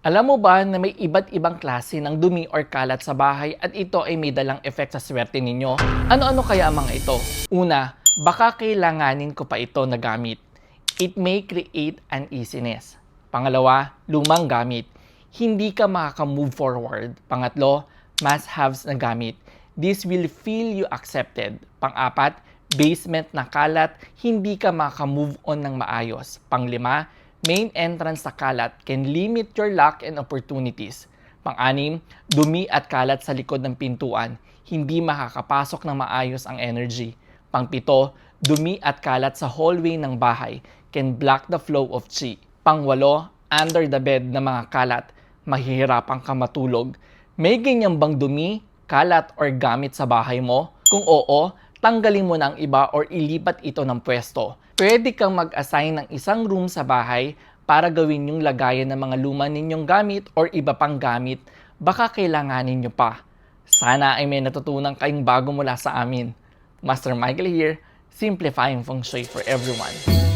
Alam mo ba na may iba't ibang klase ng dumi or kalat sa bahay at ito ay may dalang effect sa swerte ninyo? Ano-ano kaya ang mga ito? Una, baka kailanganin ko pa ito na gamit. It may create uneasiness. Pangalawa, lumang gamit. Hindi ka makaka-move forward. Pangatlo, must-haves na gamit. This will feel you accepted. Pang-apat, basement na kalat, hindi ka makaka-move on ng maayos. Panglima, main entrance sa kalat can limit your luck and opportunities. Pang-anim, dumi at kalat sa likod ng pintuan, hindi makakapasok ng maayos ang energy. Pangpito, dumi at kalat sa hallway ng bahay can block the flow of chi. Pangwalo, under the bed na mga kalat, mahihirapan ka matulog. May ganyan bang dumi, kalat or gamit sa bahay mo? Kung oo, tanggalin mo ang iba or ilipat ito ng pwesto. Pwede kang mag-assign ng isang room sa bahay para gawin yung lagayan ng mga luma ninyong gamit or iba pang gamit. Baka kailanganin nyo pa. Sana ay may natutunan kayong bago mula sa amin. Master Michael here, simplifying feng shui for everyone.